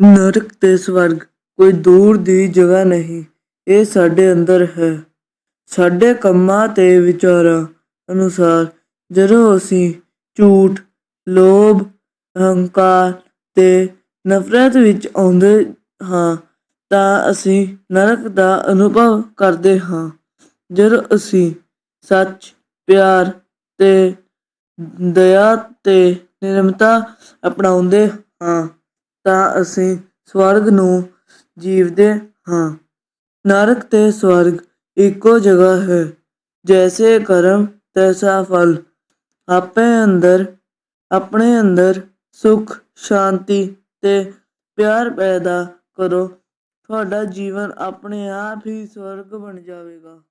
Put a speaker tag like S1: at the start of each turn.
S1: ਨਰਕ ਤੇ ਸਵਰਗ ਕੋਈ ਦੂਰ ਦੀ ਜਗ੍ਹਾ ਨਹੀਂ, ਇਹ ਸਾਡੇ ਅੰਦਰ ਹੈ। ਸਾਡੇ ਕੰਮਾਂ ਤੇ ਵਿਚਾਰਾਂ ਅਨੁਸਾਰ ਜਦੋਂ ਅਸੀਂ ਝੂਠ, ਲੋਭ ਅਹੰਕਾਰ ਤੇ ਨਫ਼ਰਤ ਵਿੱਚ ਆਉਂਦੇ ਹਾਂ, ਤਾਂ ਅਸੀਂ ਨਰਕ ਦਾ ਅਨੁਭਵ ਕਰਦੇ ਹਾਂ। ਜਦੋਂ ਅਸੀਂ ਸੱਚ, ਪਿਆਰ ਤੇ ਦਇਆ ਤੇ ਨਿਰਮਤਾ ਅਪਣਾਉਂਦੇ ਹਾਂ ਤਾਂ ਅਸੀਂ ਸਵਰਗ ਨੂੰ ਜੀਵਦੇ ਹਾਂ। ਨਰਕ ਤੇ ਸਵਰਗ ਇੱਕੋ ਜਗ੍ਹਾ ਹੈ। ਜੈਸੇ ਕਰਮ, ਤੈਸਾ ਫਲ। ਆਪੇ ਅੰਦਰ, ਆਪਣੇ ਅੰਦਰ ਸੁਖ, ਸ਼ਾਂਤੀ ਤੇ ਪਿਆਰ ਪੈਦਾ ਕਰੋ। ਤੁਹਾਡਾ ਜੀਵਨ ਆਪਣੇ ਆਪ ਹੀ ਸਵਰਗ ਬਣ ਜਾਵੇਗਾ।